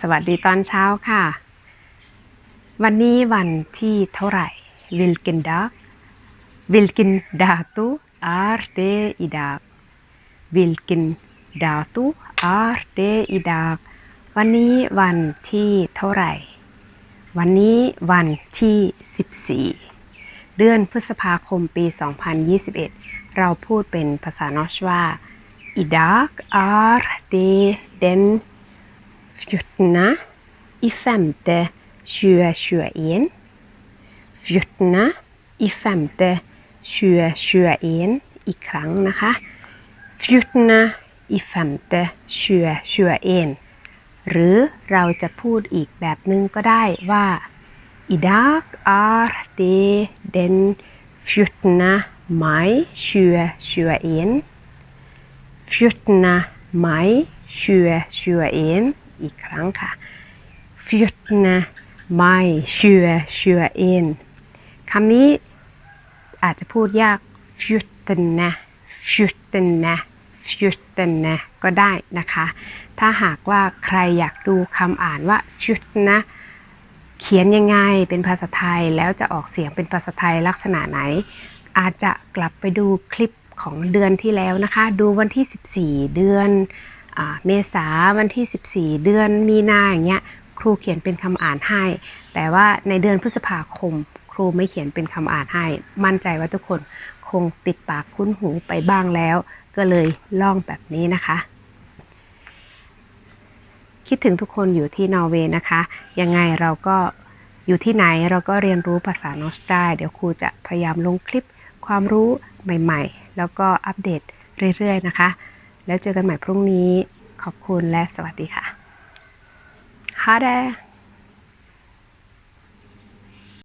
สวัสดีตอนเช้าค่ะ วันนี้วันที่เท่าไหร่ Vilken dag Vilken dato är det idag Vilken dato är det idag วันนี้วันที่เท่าไหร่ วันนี้วันที่ 14 เดือนพฤษภาคมปี 2021 เราพูดเป็นภาษานอชว่า Idag är det den 14. i 5. 2021. 14. i 5. 2021 อีกครั้งนะคะ 14. i 5. 2021หรือเราจะพูดอีกแบบนึงก็ได้ว่า i dag är det den 14 maj 2021 14. mai 2021 อีกครั้งค่ะ14 maj 2021คำนี้อาจจะพูดยาก14 14 14ก็ได้นะคะ ถ้าหากว่าใครอยากดูคำอ่านว่า14เขียนยังไงเป็นภาษาไทยแล้วจะออกเสียงเป็นภาษาไทยลักษณะไหน อาจจะกลับไปดูคลิปของเดือนที่แล้วนะคะ ดูวันที่ 14 เดือน เมษาวันที่ 14 เดือนมีนาอย่างเงี้ยครูเขียนเป็นคำอ่านให้ แต่ว่าในเดือนพฤษภาคม ครูไม่เขียนเป็นคำอ่านให้ มั่นใจว่าทุกคนคงติดปากคุ้นหูไปบ้างแล้ว ก็เลยล่องแบบนี้นะคะ คิดถึงทุกคนอยู่ที่นอร์เวย์นะคะ ยังไงเราก็อยู่ที่ไหนเราก็เรียนรู้ภาษานอสได้ เดี๋ยวครูจะพยายามลงคลิปความรู้ใหม่ ๆ แล้วก็อัปเดตเรื่อย ๆ นะคะ แล้วเจอกันใหม่พรุ่งนี้ ขอบคุณและสวัสดีค่ะฮาเด